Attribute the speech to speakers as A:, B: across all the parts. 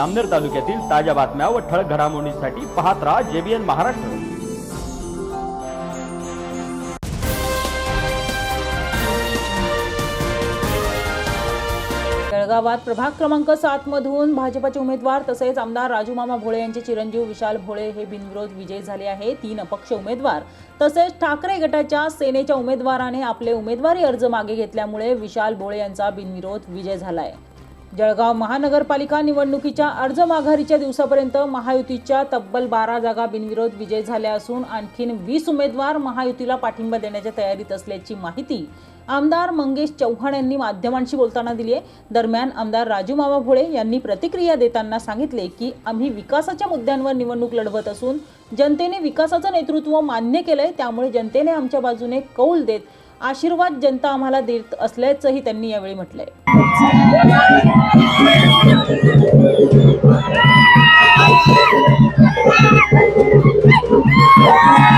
A: अमनेर तालुक्यातील ताज्या बातम्या व ठळक घडामोडींसाठी पाहत राहा जेबीएन महाराष्ट्र.
B: जळगावात प्रभाग क्रमांक सात मधून भाजपाचे उमेदवार तसेच आमदार राजूमामा भोळे यांचे चिरंजीव विशाल भोळे हे बिनविरोध विजयी झाले आहे तीन अपक्ष उमेदवार तसेच ठाकरे गटाच्या सेनेच्या उमेदवाराने आपले उमेदवारी अर्ज मागे घेतल्यामुळे विशाल भोळे यांचा बिनविरोध विजय झाला आहे जळगाव महानगरपालिका निवडणुकीच्या अर्ज माघारीच्या दिवसापर्यंत महायुतीच्या तब्बल बारा जागा बिनविरोध विजय झाल्या असून आणखीन वीस उमेदवार महायुतीला पाठिंबा देण्याच्या तयारीत असल्याची माहिती आमदार मंगेश चव्हाण यांनी माध्यमांशी बोलताना दिली आहे. दरम्यान आमदार राजू मामा भोळे यांनी प्रतिक्रिया देताना सांगितले की आम्ही विकासाच्या मुद्द्यांवर निवडणूक लढवत असून जनतेने विकासाचं नेतृत्व मान्य केलंय त्यामुळे जनतेने आमच्या बाजूने कौल देत आशीर्वाद जनता आम्हाला देत असल्याचंही त्यांनी यावेळी म्हटलंय.
C: Thank you.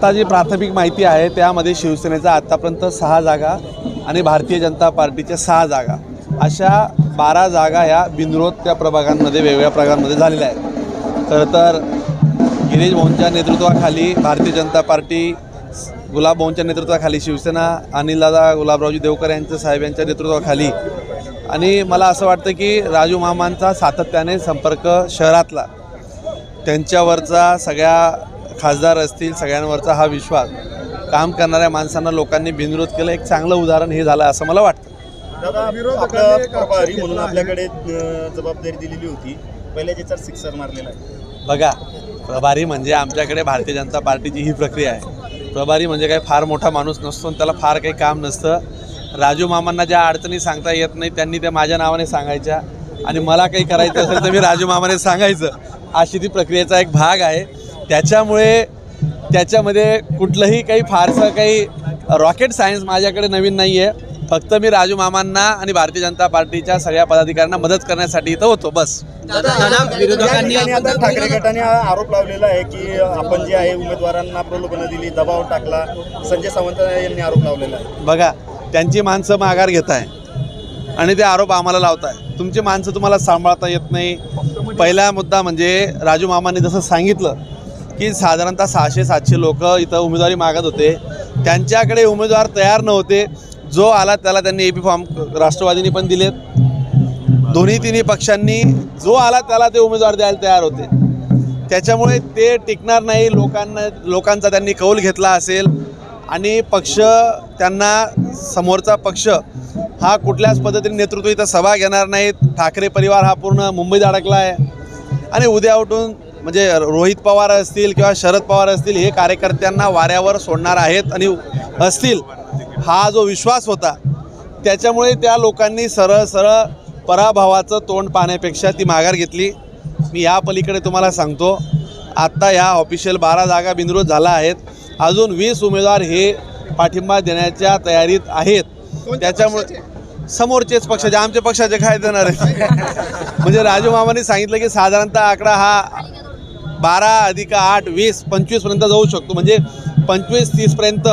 D: आत्ता जी प्राथमिक माहिती आहे त्यामध्ये शिवसेनेचा आत्तापर्यंत सहा जागा आणि भारतीय जनता पार्टीच्या सहा जागा. अशा बारा जागा ह्या बिनविरोध त्या प्रभागांमध्ये वेगवेगळ्या प्रभागांमध्ये झालेल्या आहेत. खरं तर गिरीश भाऊंच्या नेतृत्वाखाली भारतीय जनता पार्टी गुलाब भाऊंच्या नेतृत्वाखाली शिवसेना अनिलदादा गुलाबरावजी देवकर यांच्या साहेब यांच्या नेतृत्वाखाली आणि मला असं वाटतं की राजू मामांचा सातत्याने संपर्क शहरातला. त्यांच्यावरचा सगळ्या खासदार असतील सगळ्यांवरचा हा विश्वास काम करणाऱ्या माणसांना लोकांनी बिनविरोध केलं एक चांगलं उदाहरण हे झालं असं मला वाटतं.
E: दादा आपलं प्रभारी म्हणून आपल्याकडे जबाबदारी दिलेली होती. पहिल्या सिक्सर मारलेला आहे.
D: बघा प्रभारी म्हणजे आमच्याकडे भारतीय जनता पार्टीची ही प्रक्रिया आहे. प्रभारी म्हणजे काही फार मोठा माणूस नसतो आणि त्याला फार काही काम नसतं. राजू मामांना ज्या अडचणी सांगता येत नाही त्यांनी त्या माझ्या नावाने सांगायच्या. आणि मला काही करायचं असेल तर मी राजू मामाने सांगायचं. अशी ती प्रक्रियेचा एक भाग आहे. त्याच्यामुळे त्याच्यामध्ये कुठलंही काही फारसं काही रॉकेट सायन्स माझ्याकडे नवीन नाही आहे फक्त मी राजू मामांना आणि भारतीय जनता पार्टीच्या सगळ्या पदाधिकाऱ्यांना मदत करण्यासाठी इथं होतो बस.
E: विरोधकांनी आता ठाकरे गटाने आरोप लावलेला आहे की आपण जे आहे उमेदवारांना प्रलोभनं दिली दबाव टाकला. संजय सावंत यांनी आरोप लावलेला आहे.
D: बघा त्यांची माणसं माघार घेत आहे आणि ते आरोप आम्हाला लावत आहे तुमची माणसं तुम्हाला सांभाळता येत नाही. पहिला मुद्दा म्हणजे राजू मामांनी जसं सांगितलं की साधारणतः सहाशे सातशे लोक इथं उमेदवारी मागत होते. त्यांच्याकडे उमेदवार तयार नव्हते. जो आला त्याला त्यांनी ए पी फॉर्म राष्ट्रवादीने पण दिलेत. दोन्ही तिन्ही पक्षांनी जो आला त्याला ते उमेदवार द्यायला तयार होते. त्याच्यामुळे ते टिकणार नाही. लोकांना लोकांचा त्यांनी कौल घेतला असेल. आणि पक्ष त्यांना समोरचा पक्ष हा कुठल्याच पद्धतीने नेतृत्व इथं सभा घेणार नाहीत. ठाकरे परिवार हा पूर्ण मुंबईत अडकला आहे आणि उद्या उठून म्हणजे रोहित पवार असतील किंवा शरद पवार असतील हे कार्यकर्त्यांना वाऱ्यावर सोडणार आहेत आणि असतील हा जो विश्वास होता त्याच्यामुळे त्या लोकांनी सरळ सरळ पराभवाचं तोंड पाहण्यापेक्षा ती माघार घेतली. मी या पलीकडे तुम्हाला सांगतो आत्ता ह्या ऑफिशियल बारा जागा बिनविरोध झाला आहेत. अजून वीस उमेदवार हे पाठिंबा देण्याच्या तयारीत आहेत. त्याच्यामुळे समोरचेच पक्षाचे आमच्या पक्षाचे काय देणार आहेत? म्हणजे राजू मामाने सांगितलं की साधारणतः आकडा हा बारा अधिक आठ वीस पंचवीसपर्यंत जाऊ शकतो. म्हणजे पंचवीस तीसपर्यंत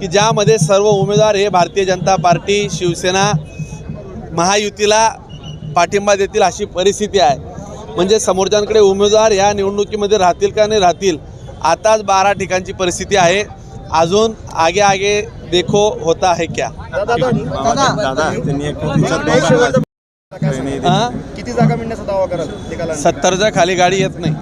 D: की ज्यामध्ये सर्व उमेदवार हे भारतीय जनता पार्टी शिवसेना महायुतीला पाठिंबा देतील अशी परिस्थिती आहे. म्हणजे समोरच्यांकडे उमेदवार या निवडणुकीमध्ये राहतील का नाही राहतील आताच बारा ठिकाणची परिस्थिती आहे. अजून आगे आगे देखो होता है क्या?
E: दादा दादा? किती जागा मिळण्याचा दावा कराल निकाला
D: सत्तरच्या खाली गाडी येत नाही.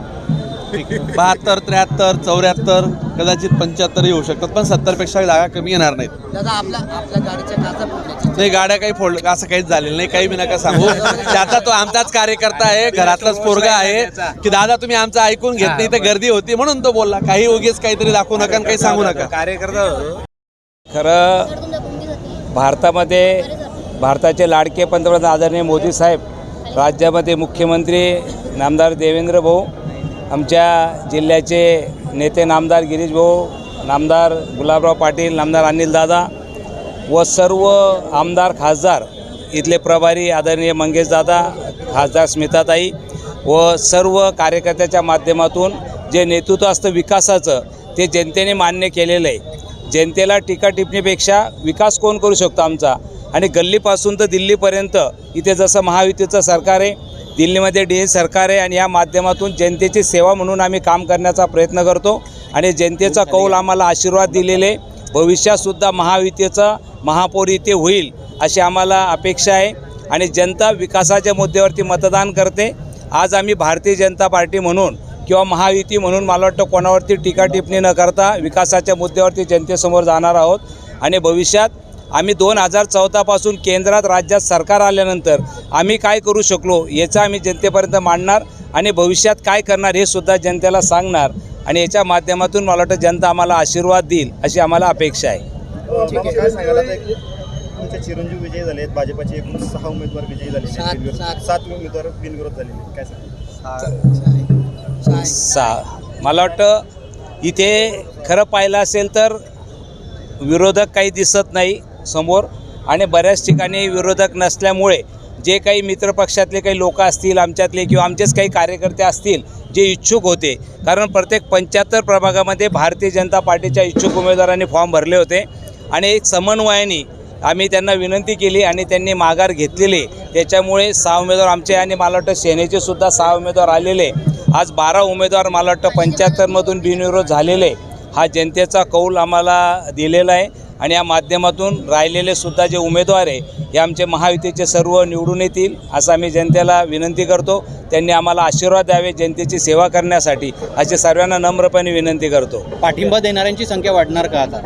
D: बहात्तर त्र्याहत्तर चौऱ्याहत्तर कदाचित पंच्याहत्तर येऊ शकतात पण सत्तरपेक्षा जागा कमी येणार नाहीत.
F: दादा आपल्या आपल्या गाडीच्या काचा फोडण्याची
D: नाही गाड्या काही फोड असं काहीच झालेलं नाही. काही बी नका सांगू. त्याचा तो आमचाच कार्यकर्ता आहे घरातलाच पोरगा आहे की दादा तुम्ही आमचं ऐकून घेत नाही तर गर्दी होती म्हणून तो बोलला. काही उगीच काहीतरी दाखवू नका आणि काही सांगू नका.
G: खरं भारतामध्ये भारताचे लाडके पंतप्रधान आदरणीय मोदी साहेब राज्यामध्ये मुख्यमंत्री नामदार देवेंद्र भाऊ आमच्या जिल्ह्याचे नेते नामदार गिरीश भाऊ नामदार गुलाबराव पाटील नामदार अनिलदादा व सर्व आमदार खासदार इथले प्रभारी आदरणीय मंगेशदादा खासदार स्मिताताई व सर्व कार्यकर्त्याच्या माध्यमातून जे नेतृत्व असतं विकासाचं ते जनतेने मान्य केलेलं आहे. जनतेला टीका टिपणीपेक्षा विकास कोण करू शकतो आमचा? आणि गल्लीपासून तर दिल्लीपर्यंत. इथे जसं महायुतीचं सरकार आहे दिल्लीमध्ये डी सरकार आहे आणि या माध्यमातून जनतेची सेवा म्हणून आम्ही काम करण्याचा प्रयत्न करतो. आणि जनतेचा कौल आम्हाला आशीर्वाद दिलेले भविष्यातसुद्धा महायुतीचं महापौर इथे होईल अशी आम्हाला अपेक्षा आहे. आणि जनता विकासाच्या मुद्द्यावरती मतदान करते. आज आम्ही भारतीय जनता पार्टी म्हणून किंवा महायुती म्हणून मला वाटतं कोणावरती टीका टिप्पणी न करता विकासाच्या मुद्द्यावरती जनतेसमोर जाणार आहोत. आणि भविष्यात आम्ही दोन हजार चौदापासून केंद्रात राज्यात सरकार आल्यानंतर आम्ही काय करू शकलो याचं आम्ही जनतेपर्यंत मांडणार आणि भविष्यात काय करणार हे सुद्धा जनतेला सांगणार आणि याच्या माध्यमातून मला वाटतं जनता आम्हाला आशीर्वाद देईल अशी आम्हाला अपेक्षा आहे.
E: तुमचे चिरंजीव विजयी झाले आहेत. भाजपाचे एकूण सहा उमेदवार विजयी झाले
F: सात-
E: उमेदवार बिनविरोध आहेत. काय सांगाल?
G: सा मला वाटतं इथे खरं पाहिलं असेल तर विरोधक काही दिसत नाही. समोर आणि बऱ्याच ठिकाणी विरोधक नसल्यामुळे जे काही मित्रपक्षातले काही लोक असतील आमच्यातले किंवा आमचेच काही कार्यकर्ते असतील जे इच्छुक होते. कारण प्रत्येक पंच्याहत्तर प्रभागामध्ये भारतीय जनता पार्टीच्या इच्छुक उमेदवारांनी फॉर्म भरले होते. आणि एक समन्वयाने आम्ही त्यांना विनंती केली आणि त्यांनी माघार घेतलेली. त्याच्यामुळे सहा उमेदवार आमचे आणि मला वाटतं सेनेचे सुद्धा सहा उमेदवार आलेले. आज बारा उमेदवार मला वाटतं पंच्याहत्तरमधून बिनविरोध झालेले. हा जनतेचा कौल आम्हाला दिलेला आहे आणि या माध्यमातून राहिलेले सुद्धा जे उमेदवार आहे हे आमचे महायुतीचे सर्व निवडून येतील असं आम्ही जनतेला विनंती करतो. त्यांनी आम्हाला आशीर्वाद द्यावे जनतेची सेवा करण्यासाठी अशी सर्वांना नम्रपणे विनंती करतो.
H: पाठिंबा देणाऱ्यांची संख्या वाढणार का आता?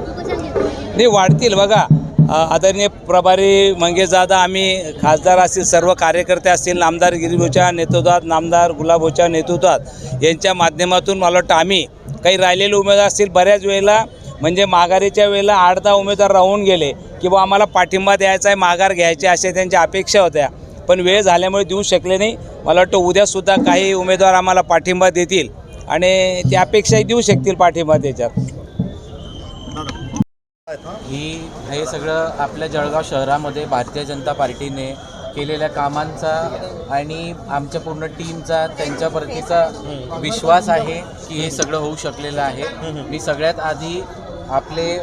G: नाही वाढतील बघा. आदरणीय प्रभारी मंगेशदादा आम्ही खासदार असतील सर्व कार्यकर्ते असतील नामदार गिरीभूच्या नेतृत्वात नामदार गुलाबोच्या नेतृत्वात यांच्या माध्यमातून मला वाटतं आम्ही काही राहिलेले उमेदवार असतील बऱ्याच वेळेला म्हणजे माघारीच्या वेळेला आठ दहा उमेदवार राहून गेले की बा आम्हाला पाठिंबा द्यायचा आहे माघार घ्यायची अशा त्यांच्या अपेक्षा होत्या. पण वेळ झाल्यामुळे देऊ शकले नाही. मला वाटतं उद्यासुद्धा काही उमेदवार आम्हाला पाठिंबा देतील आणि त्या अपेक्षाही देऊ शकतील पाठिंबा त्याच्यात.
I: ही हे सगळं आपल्या जळगाव शहरामध्ये भारतीय जनता पार्टीने केलेल्या कामांचा आणि आमच्या पूर्ण टीमचा त्यांच्या प्रतीचा विश्वास आहे की हे सगळं होऊ शकलेलं आहे. मी सगळ्यात आधी आपले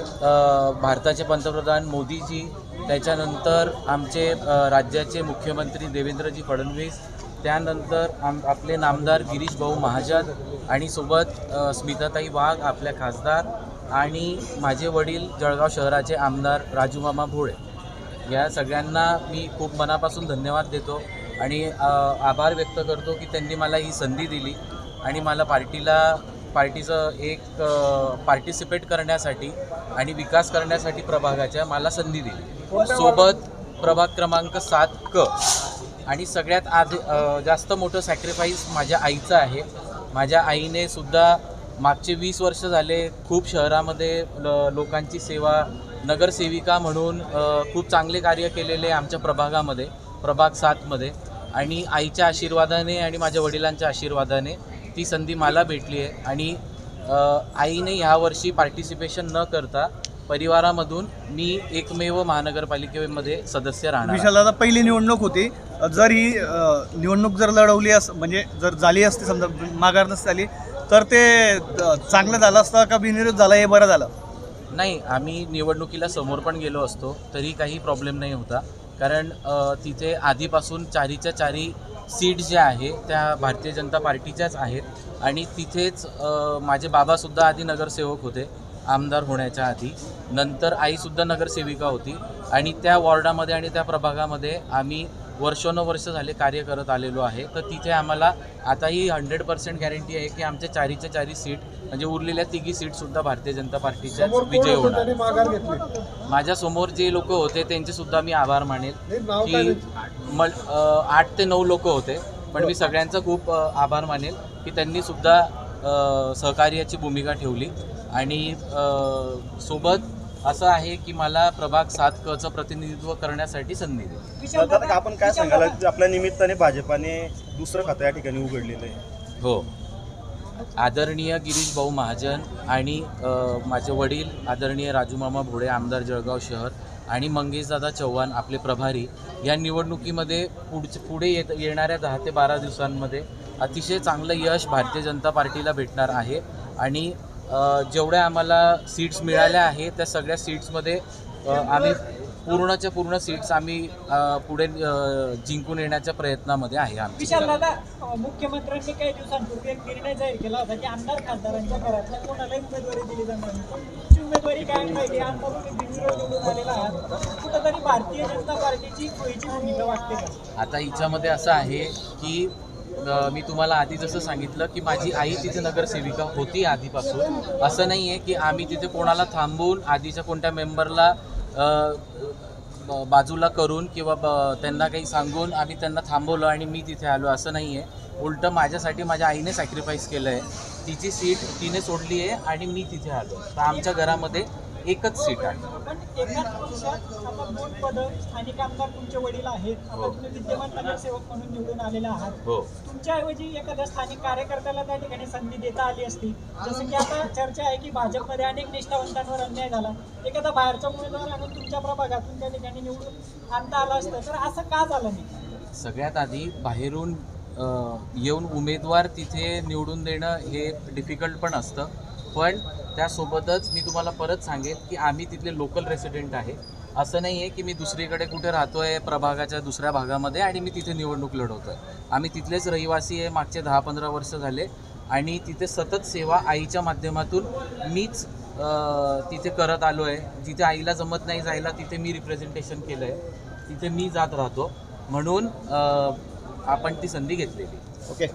I: भारताचे पंतप्रधान मोदीजी त्याच्यानंतर आमचे राज्याचे मुख्यमंत्री देवेंद्रजी फडणवीस त्यानंतर आम आपले नामदार गिरीश भाऊ महाजन आणि सोबत स्मिताताई वाघ आपल्या खासदार आणि माझे वडील जळगाव शहराचे आमदार राजूमामा भोळे. या सगळ्यांना मी खूप मनापासून धन्यवाद देतो आणि आभार व्यक्त करतो की त्यांनी मला ही संधी दिली आणि मला पार्टीला पार्टीचं एक पार्टिसिपेट करण्यासाठी आणि विकास करण्यासाठी प्रभागाच्या मला संधी दिली. सोबत प्रभाग क्रमांक सात क आणि सगळ्यात आधी जास्त मोठं सॅक्रिफाईस माझ्या आईचं आहे. माझ्या आईने सुद्धा मागचे वीस वर्ष झाले खूप शहरामध्ये ल- लोकांची सेवा नगरसेविका म्हणून खूप चांगले कार्य केलेले आमच्या प्रभागामध्ये प्रभाग सातमध्ये. आणि आईच्या आशीर्वादाने आणि माझ्या वडिलांच्या आशीर्वादाने ती संधी मला भेटली आहे. आणि आईने ह्यावर्षी पार्टिसिपेशन न करता परिवारामधून मी एकमेव महानगरपालिकेमध्ये सदस्य राहणार विशालदादा
H: विशाल दादा पहिली निवडणूक होती. जर ही निवडणूक जर लढवली अस म्हणजे जर झाली असती समजा माघार नसती आली तर ते चांगलं झालं असतं का बिनविरोध झाला हे बरं झालं?
I: नाही आम्ही निवडणुकीला समोर पण गेलो असतो तरी काही प्रॉब्लेम नाही होता. कारण तिथे आधीपासून चारीच्या चारी सीट ज्या आहे त्या भारतीय जनता पार्टीच्याच आहेत. आणि तिथेच माझे बाबासुद्धा आधी नगरसेवक होते आमदार होण्याच्या आधी. नंतर आईसुद्धा नगरसेविका होती. आणि त्या वॉर्डामध्ये आणि त्या प्रभागामध्ये आम्ही वर्षोनवर्ष झाले कार्य करत आलेलो आहे. तर तिथे आम्हाला आता ही हंड्रेड पर्सेंट गॅरंटी आहे की आमच्या चारीच्या चारी सीट म्हणजे उरलेल्या तिघी सीटसुद्धा भारतीय जनता पार्टीच्या विजय होणार. माझ्यासमोर जे लोक होते त्यांचे सुद्धा मी आभार मानेल की मल आठ ते नऊ लोक होते पण मी सगळ्यांचा खूप आभार मानेल की त्यांनी सुद्धा अ, सहकार्याची भूमिका ठेवली आणि सोबत असं आहे की मला प्रभाग सात कचं प्रतिनिधित्व करण्यासाठी संधी दिली
E: दादा आपण काय सांगाल आपल्या निमित्ताने भाजपाने दुसरं खातं या ठिकाणी उघडलेलं आहे.
I: हो. आदरणीय गिरीश भाऊ महाजन आणि अ, माझे वडील आदरणीय राजूमामा भोळे आमदार जळगाव शहर आणि मंगेशदादा चव्हाण आपले प्रभारी या निवडणुकीमध्ये पुढचे पुढे येत येणाऱ्या दहा ते बारा दिवसांमध्ये अतिशय चांगलं यश भारतीय जनता पार्टीला भेटणार आहे. आणि जेवढ्या आम्हाला सीट्स मिळाल्या आहे त्या सगळ्या सीट्समध्ये आम्ही पूर्णच्या पूर्ण सीट्स आम्ही पुढे जिंकून येण्याच्या प्रयत्नामध्ये आहे आमची.
C: विशाल दादा अं, मुख्यमंत्र्यांनी काही दिवसांपूर्वी एक निर्णय जाहीर केला होता की आमदार खासदारांच्या घरातल्या कोणालाही उमेदवारी दिली जाणार नाही. तुमची उमेदवारी काय पाहिजे आता तुम्ही बिनविरोध निवडून आलेला आहात. कुठंतरी भारतीय जनता पार्टीची सोयीची भूमिका वाटते का?
I: आता हिच्यामध्ये असं आहे की मी तुम्हाला आधी जसं सांगितलं की माझी आई तिथे नगरसेविका होती आधीपासून. असं नाही आहे की आम्ही तिथे कोणाला थांबवून आधीच्या कोणत्या मेंबरला ब- बाजूला करून किंवा ब- त्यांना काही सांगून आम्ही त्यांना थांबवलं आणि मी तिथे आलो. असं नाही आहे उलटं माझ्यासाठी माझ्या आईने सॅक्रिफाईस केलं आहे तिची सीट तिने सोडली आहे आणि मी तिथे आलो. तर आमच्या घरामध्ये एकच सीट आहे.
C: पण एकाच पक्षात आता दोन पदं स्थानिक आमदार तुमचे वडील आहेत. आता तुम्ही विद्यमान नगरसेवक म्हणून निवडून आलेले आहात.
I: हो.
C: तुमच्याऐवजी एखाद्या स्थानिक कार्यकर्त्याला त्या ठिकाणी संधी देता आली असती. जसं की आता चर्चा आहे की भाजपमध्ये अनेक निष्ठावंतांवर अन्याय झाला. एखादा बाहेरचा उमेदवार आणून तुमच्या प्रभागातून त्या ठिकाणी निवडून आणता आला असतं. तर असं का झालं नाही?
I: सगळ्यात आधी बाहेरून अ, येऊन उमेदवार तिथे निवडून देणं हे डिफिकल्ट पण असतं. पण त्यासोबतच मी तुम्हाला परत सांगेन की आम्ही तिथले लोकल रेसिडेंट आहे. असं नाही आहे की मी दुसरीकडे कुठे राहतो आहे प्रभागाच्या दुसऱ्या भागामध्ये आणि मी तिथे निवडणूक लढवतो आहे आम्ही तिथलेच रहिवासी आहे मागचे दहा पंधरा वर्ष झाले. आणि तिथे सतत सेवा आईच्या माध्यमातून मीच तिथे करत आलो आहे जिथे आईला जमत नाही जायला तिथे मी रिप्रेझेंटेशन केलं आहे तिथे मी जात राहतो. म्हणून आपण ती संधी घेतलेली.
E: ओके